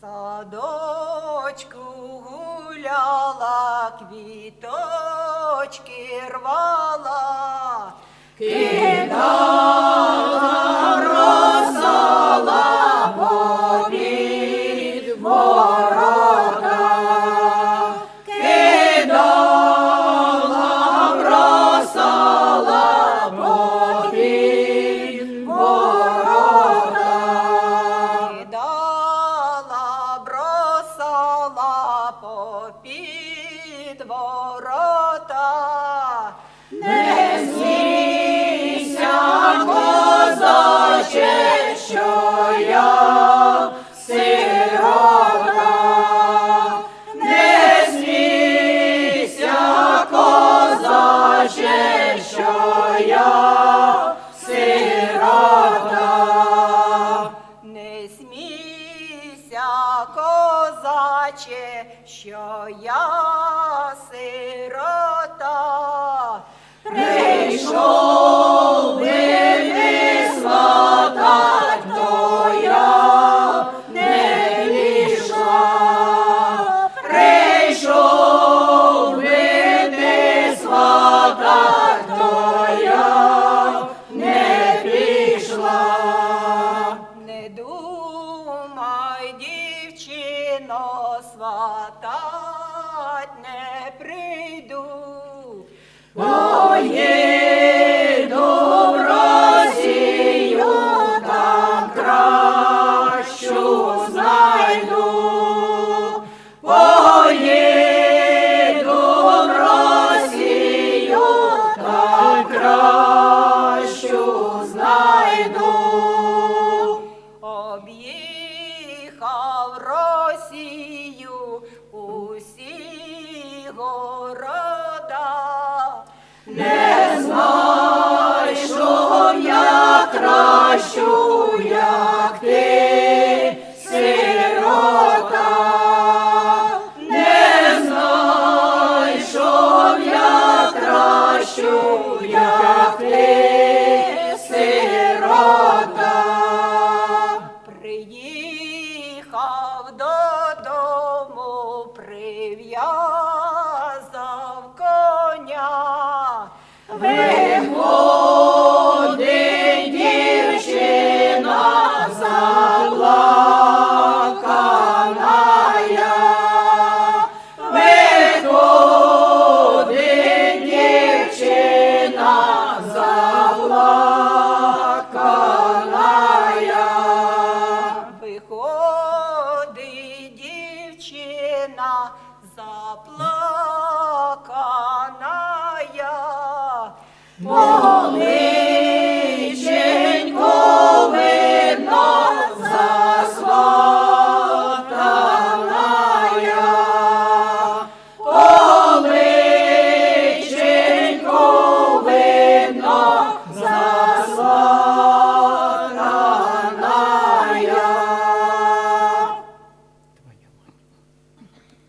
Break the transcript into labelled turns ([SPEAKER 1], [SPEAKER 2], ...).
[SPEAKER 1] садочку гуляла, квіточки рвала, кидала, попід ворота. Не смійся, козаче, що я сирота. Не смійся, козаче, що я смійся, козаче, що я сирота. Прийшов Об'їхав Росію усі города. Не знайшов я кращу, дівчина заплаканая.